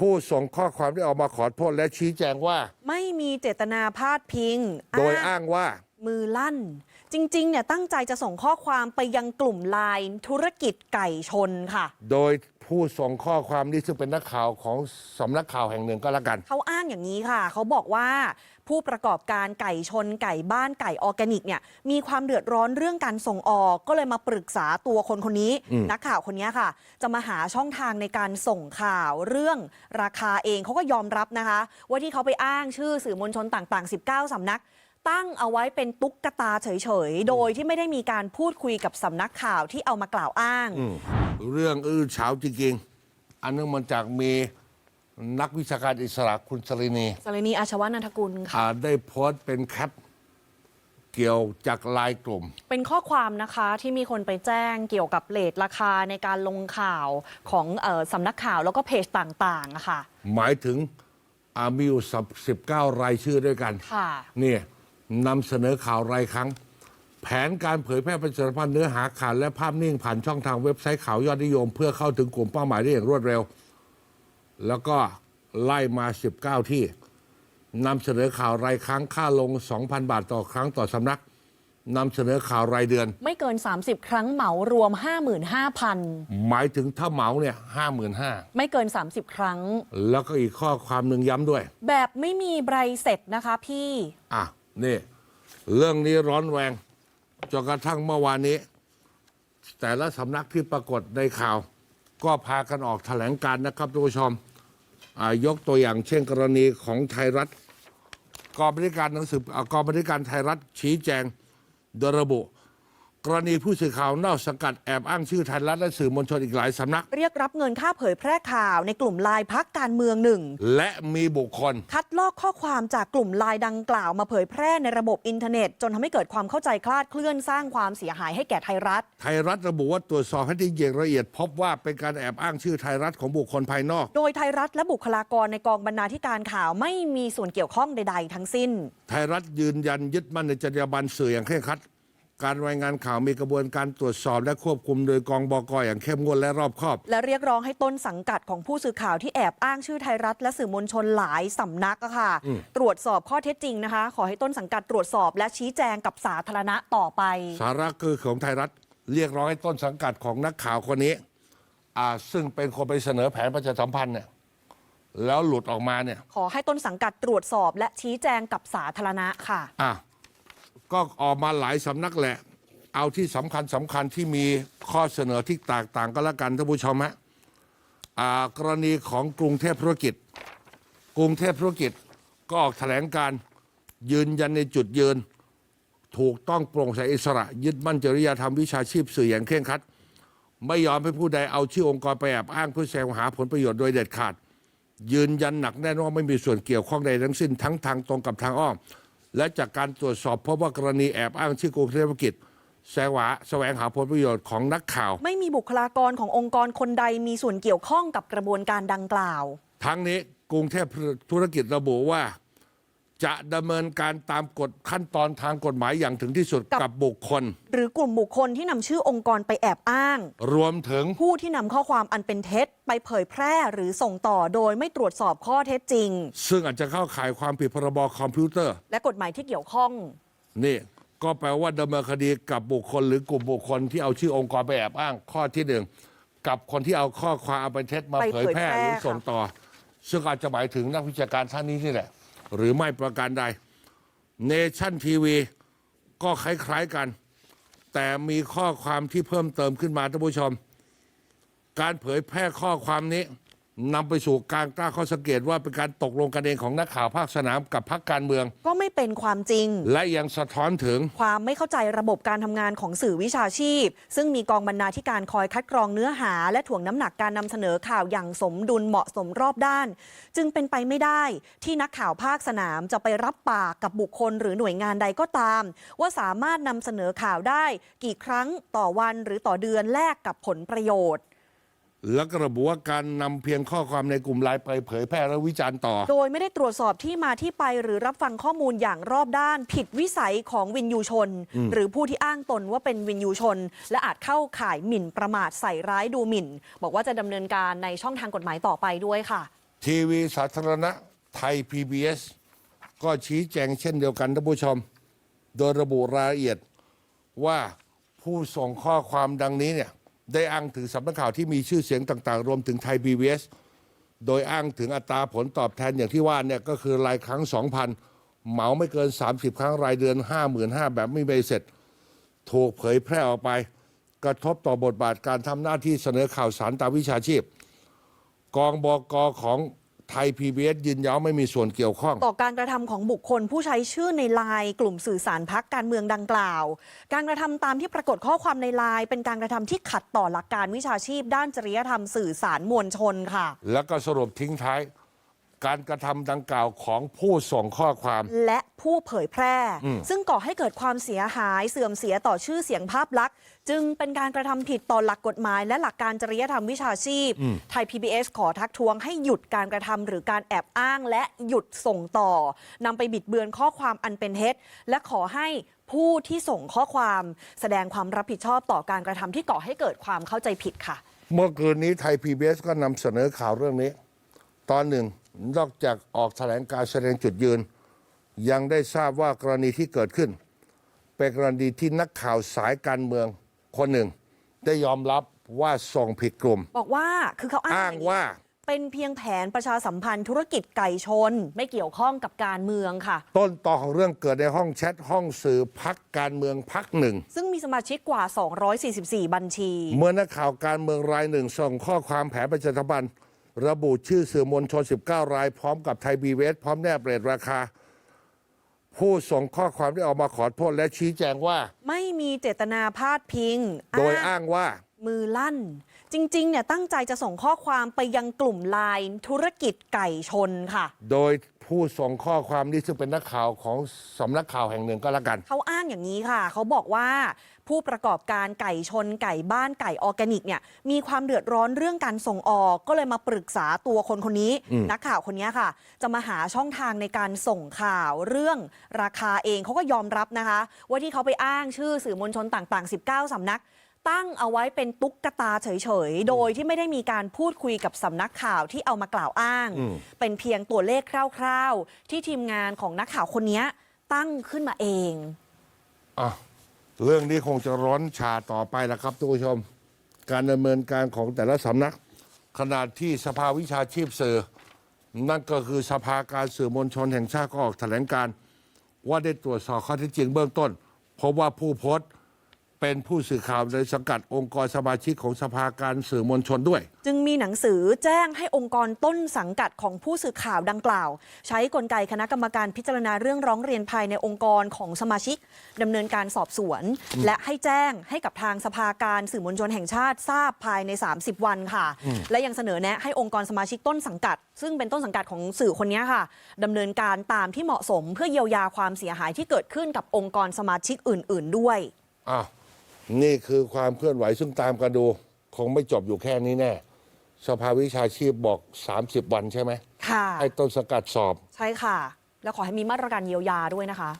ผู้ส่งข้อความได้ออกมาขอโทษและชี้แจงว่า ไม่มีเจตนาพาดพิงโดยอะอ้างว่า มือลั่น จริง ๆ เนี่ยตั้งใจจะส่งข้อความไปยังกลุ่มไลน์ธุรกิจไก่ชนค่ะ โดยผู้ส่งข้อความนี้ซึ่งเป็นนักข่าวของสำนักข่าวแห่งหนึ่งก็แล้วกัน เขาอ้างอย่างนี้ค่ะ เขาบอกว่า ผู้ประกอบการไก่ชนไก่บ้านไก่ออร์แกนิกเนี่ยมีความเดือดร้อนเรื่องการส่งออก ก็เลยมาปรึกษาตัวคนคนนี้อืมนักข่าวคนนี้ค่ะ จะมาหาช่องทางในการส่งข่าวเรื่องราคาเองเขาก็ยอมรับนะคะ ว่าที่เขาไปอ้างชื่อสื่อมวลชนต่าง ๆ 19สำนักตั้งเอาไว้เป็นตุ๊กตาเฉยๆ โดยที่ไม่ได้มีการพูดคุยกับสำนักข่าวที่เอามากล่าวอ้างอืมเรื่องอื้อเฉาจริงๆ อันนึงมันจากมี นักวิชาการอิสระคุณสรินีสรณีอาชวนันทกุลค่ะ อ่าได้โพสต์เป็นแคปเกี่ยวจากไลายกลุ่ม เป็นข้อความนะคะที่มีคนไปแจ้งเกี่ยวกับเลทราคาในการลงข่าวของเออสำนักข่าวแล้วก็เพจต่างๆอะค่ะ หมายถึงอามีอยู่สิบเก้ารายชื่อด้วยกันค่ะนี่นำเสนอข่าวรายครั้ง แผนการเผยแพร่ประชาสัมพันธ์เนื้อหาข่าวและภาพนิ่งผ่านช่องทางเว็บไซต์ข่าวยอดนิยม เพื่อเข้าถึงกลุ่มเป้าหมายได้อย่างรวดเร็ว แล้วก็ไล่มา 19 ที่นำเสนอข่าวรายครั้งค่าลง 2,000 บาทต่อครั้งต่อสำนักนำเสนอข่าวรายเดือน ไม่เกิน 30 ครั้งเหมารวม 55,000 หมายถึงถ้าเหมาเนี่ยห้าหมื่นห้าไม่เกิน 30 ครั้ง แล้วก็อีกข้อความหนึ่งย้ำด้วย แบบไม่มีใบเสร็จนะคะพี่ อะ นี่ เรื่องนี้ร้อนแรงจนกระทั่งเมื่อวานนี้ แต่ละสำนักที่ปรากฏในข่าว ก็พากันออกแถลงการณ์นะครับทุกผู้ชมอ่า ยกตัวอย่างเช่นกรณีของไทยรัฐกองบริการหนังสือกองบริการไทยรัฐชี้แจงโดยระบุ กรณีผู้สื่อข่าวนอกสังกัดแอบอ้างชื่อไทยรัฐและสื่อมวลชนอีกหลายสำนัก เรียกรับเงินค่าเผยแพร่ข่าวในกลุ่มไลน์พักการเมืองหนึ่ง และมีบุคคล คัดลอกข้อความจากกลุ่มไลน์ดังกล่าวมาเผยแพร่ในระบบอินเทอร์เน็ต จนทำให้เกิดความเข้าใจคลาดเคลื่อนสร้างความเสียหายให้แก่ไทยรัฐ ไทยรัฐระบุว่าตรวจสอบให้ที่อย่างละเอียด พบว่าเป็นการแอบอ้างชื่อไทยรัฐของบุคคลภายนอก โดยไทยรัฐและบุคลากรในกองบรรณาธิการข่าวไม่มีส่วนเกี่ยวข้องใด ๆ ทั้งสิ้น ไทยรัฐยืนยันยึดมั่นในจรรยาบรรณสื่ออย่างเคร่งครัด การรายงานข่าวมีกระบวนการตรวจสอบและควบคุมโดยกองบกอย่างเข้มงวดและรอบคอบ และเรียกร้องให้ต้นสังกัดของผู้สื่อข่าวที่แอบอ้างชื่อไทยรัฐ และสื่อมวลชนหลายสำนักอะค่ะตรวจสอบข้อเท็จจริงนะคะ ขอให้ต้นสังกัดตรวจสอบและชี้แจงกับสาธารณะต่อไป สาระคือของไทยรัฐเรียกร้องให้ต้นสังกัดของนักข่าวคนนี้อ่าซึ่งเป็นคนไปเสนอแผนประชาสัมพันธ์เนี่ยแล้วหลุดออกมาเนี่ยขอให้ต้นสังกัดตรวจสอบและชี้แจงกับสาธารณะค่ะ อะ ก็ออกมาหลายสำนักแหละ เอาที่สำคัญสำคัญที่มีข้อเสนอที่แตกต่างก็แล้วกันท่านผู้ชมฮะอ่ากรณีของกรุงเทพธุรกิจ กรุงเทพธุรกิจก็ออกแถลงการยืนยันในจุดยืน ถูกต้องโปร่งใสอิสระ ยึดมั่นจริยธรรมวิชาชีพสื่ออย่างเคร่งครัด ไม่ยอมให้ผู้ใดเอาชื่อองค์กรไปแอบอ้างเพื่อแสวงหาผลประโยชน์โดยเด็ดขาด ยืนยันหนักแน่นว่าไม่มีส่วนเกี่ยวข้องใดทั้งสิ้นทั้งทางตรงกับทางอ้อม และจากการตรวจสอบพบว่ากรณีแอบอ้างชื่อกรุงเทพธุรกิจแสวงหาแสวงหาผลประโยชน์ของนักข่าว ไม่มีบุคลากรขององค์กรคนใดมีส่วนเกี่ยวข้องกับกระบวนการดังกล่าว ทั้งนี้กรุงเทพธุรกิจระบุว่า จะดำเนินการตามกฎขั้นตอนทางกฎหมายอย่างถึงที่สุดกับ กับบุคคล หรือกลุ่มบุคคลที่นำชื่อองค์กรไปแอบอ้าง รวมถึง ผู้ที่นำข้อความอันเป็นเท็จ ไปเผยแพร่หรือส่งต่อโดยไม่ตรวจสอบข้อเท็จจริง ซึ่งอาจจะเข้าข่ายความผิดพรบคอมพิวเตอร์ และกฎหมายที่เกี่ยวข้อง นี่ ก็แปลว่าดำเนินคดีกับบุคคล หรือกลุ่มบุคคลที่เอาชื่อองค์กรไปแอบอ้างข้อที่หนึ่งกับคนที่เอาข้อความอันเป็นเท็จมาไปเผยแพร่เผยแพร่หรือส่งต่อ ซึ่งอาจจะหมายถึงนักวิชาการท่านนี้นี่แหละ หรือไม่ประการใดเนชั่นทีวีก็คล้ายๆกัน แต่มีข้อความที่เพิ่มเติมขึ้นมาท่านผู้ชม การเผยแพร่ข้อความนี้ นำไปสู่การกล้าข้อสังเกตว่าเป็นการตกลงกันเองของนักข่าวภาคสนามกับพรรคการเมือง ก็ไม่เป็นความจริง และยังสะท้อนถึง ความไม่เข้าใจระบบการทำงานของสื่อวิชาชีพ ซึ่งมีกองบรรณาธิการคอยคัดกรองเนื้อหา และถ่วงน้ำหนักการนำเสนอข่าวอย่างสมดุลเหมาะสมรอบด้าน จึงเป็นไปไม่ได้ ที่นักข่าวภาคสนามจะไปรับปากกับบุคคล หรือหน่วยงานใดก็ตาม ว่าสามารถนำเสนอข่าวได้ กี่ครั้งต่อวันหรือต่อเดือนแลกกับผลประโยชน์ แล้วก็ระบุว่าการนำเพียงข้อความในกลุ่มไลน์ไปเผยแพร่และวิจารณ์ต่อ โดยไม่ได้ตรวจสอบที่มาที่ไปหรือรับฟังข้อมูลอย่างรอบด้าน ผิดวิสัยของวินยูชน หรือผู้ที่อ้างตนว่าเป็นวินยูชน และอาจเข้าข่ายหมิ่นประมาทใส่ร้ายดูหมิ่น บอกว่าจะดำเนินการในช่องทางกฎหมายต่อไปด้วยค่ะ ทีวีสาธารณะไทย PBS ก็ชี้แจงเช่นเดียวกันท่านผู้ชม โดยระบุรายละเอียดว่าผู้ส่งข้อความดังนี้เนี่ย ได้อ้างถึงสำนักข่าวที่มีชื่อเสียงต่าง ๆ รวมถึงไทย PBS โดยอ้างถึงอัตราผลตอบแทนอย่างที่ว่าเนี่ยก็คือรายครั้ง 2,000 เหมาไม่เกิน 30 ครั้งรายเดือน 55,000แบบไม่ใบเสร็จ ถูกเผยแพร่ออกไป กระทบต่อบทบาทการทำหน้าที่เสนอข่าวสารตามวิชาชีพ กองบกของ ไทย PBS ยืนยันไม่มีส่วนเกี่ยวข้อง ต่อการกระทำของบุคคลผู้ใช้ชื่อในไลน์กลุ่มสื่อสารพักการเมืองดังกล่าว การกระทำตามที่ปรากฏข้อความในไลน์เป็นการกระทำที่ขัดต่อหลักการวิชาชีพ ด้านจริยธรรมสื่อสารมวลชนค่ะ แล้วก็สรุปทิ้งท้าย การกระทำดังกล่าวของผู้ส่งข้อความ และผู้เผยแพร่ ซึ่งก่อให้เกิดความเสียหายเสื่อมเสียต่อชื่อเสียงภาพลักษณ์ จึงเป็นการกระทำผิดต่อหลักกฎหมาย และหลักการจริยธรรมวิชาชีพ ไทย PBS ขอทักท้วงให้หยุดการกระทำหรือการแอบอ้างและหยุดส่งต่อนำไปบิดเบือนข้อความอันเป็นเท็จและขอให้ผู้ที่ส่งข้อความแสดงความรับผิดชอบต่อการกระทำที่ก่อให้เกิดความเข้าใจผิดค่ะ เมื่อคืนนี้ไทย PBS ก็นำเสนอข่าวเรื่องนี้ ตอนหนึ่ง นอกจากออกแถลงการแสดงจุดยืน ยังได้ทราบว่ากรณีที่เกิดขึ้น เป็นกรณีที่นักข่าวสายการเมืองคนหนึ่ง ได้ยอมรับว่าส่งผิดกลุ่ม บอกว่าคือเขาอ้าอ้างงว่า เป็นเพียงแผนประชาสัมพันธ์ธุรกิจไก่ชน ไม่เกี่ยวข้องกับการเมืองค่ะ ต้นต่อของเรื่องเกิดในห้องแชทห้องสื่อพักการเมืองพักหนึ่ง ซึ่งมีสมาชิกกว่า 244 บัญชี เมื่อนักข่าวการเมืองรายหนึ่งส่งข้อความแผนประชาสัมพันธ์ ระบุชื่อสื่อมวลชน 19 ราย พร้อมกับไทยบีเวสพร้อมแนบเรทราคา ผู้ส่งข้อความได้ออกมาขอโทษและชี้แจงว่า ไม่มีเจตนาพาดพิงโดยอ้างว่า มือลั่น จริง ๆ เนี่ยตั้งใจจะส่งข้อความไปยังกลุ่มไลน์ธุรกิจไก่ชนค่ะ โดย ผู้ส่งข้อความนี้ซึ่งเป็นนักข่าวของสำนักข่าวแห่งหนึ่งก็แล้วกัน เขาอ้างอย่างนี้ค่ะ เขาบอกว่าผู้ประกอบการไก่ชนไก่บ้านไก่ออร์แกนิกเนี่ยมีความเดือดร้อนเรื่องการส่งออก ก็เลยมาปรึกษาตัวคนคนนี้นักข่าวคนนี้ค่ะ จะมาหาช่องทางในการส่งข่าวเรื่องราคาเองเขาก็ยอมรับนะคะ ว่าที่เขาไปอ้างชื่อสื่อมวลชนต่าง ๆ 19สำนัก ตั้งเอาไว้เป็นตุ๊กตาเฉยๆ โดยที่ไม่ได้มีการพูดคุยกับสำนักข่าวที่เอามากล่าวอ้าง เป็นเพียงตัวเลขคร่าวๆ ที่ทีมงานของนักข่าวคนนี้ตั้งขึ้นมาเองอะเรื่องนี้คงจะร้อนชาต่อไปแล้วครับทุกผู้ชม การดำเนินการของแต่ละสำนัก ขนาดที่สภาวิชาชีพสื่อ นั่นก็คือสภาการสื่อมวลชนแห่งชาติก็ออกแถลงการณ์ว่าได้ตรวจสอบข้อเท็จจริงเบื้องต้นพบว่าผู้โพสต์ เป็นผู้สื่อข่าวในสังกัดองค์กรสมาชิกของสภาการสื่อมวลชนด้วย จึงมีหนังสือแจ้งให้องค์กรต้นสังกัดของผู้สื่อข่าวดังกล่าว ใช้กลไกคณะกรรมการพิจารณาเรื่องร้องเรียนภายในองค์กรของสมาชิกดำเนินการสอบสวน และให้แจ้งให้กับทางสภาการสื่อมวลชนแห่งชาติทราบภายใน 30 วันค่ะ และยังเสนอแนะให้องค์กรสมาชิกต้นสังกัด ซึ่งเป็นต้นสังกัดของสื่อคนนี้ค่ะดำเนินการตามที่เหมาะสม เพื่อเยียวยาความเสียหายที่เกิดขึ้นกับองค์กรสมาชิกอื่น ๆ ด้วย อ้าว นี่คือความเคลื่อนไหวซึ่งตามกันดู คงไม่จบอยู่แค่นี้แน่ สภาวิชาชีพบอก 30 วันใช่ไหมค่ะให้ต้นสงกัดสอบ ใช่ค่ะ แล้วขอให้มีมาตรการเยียวยาด้วยนะคะ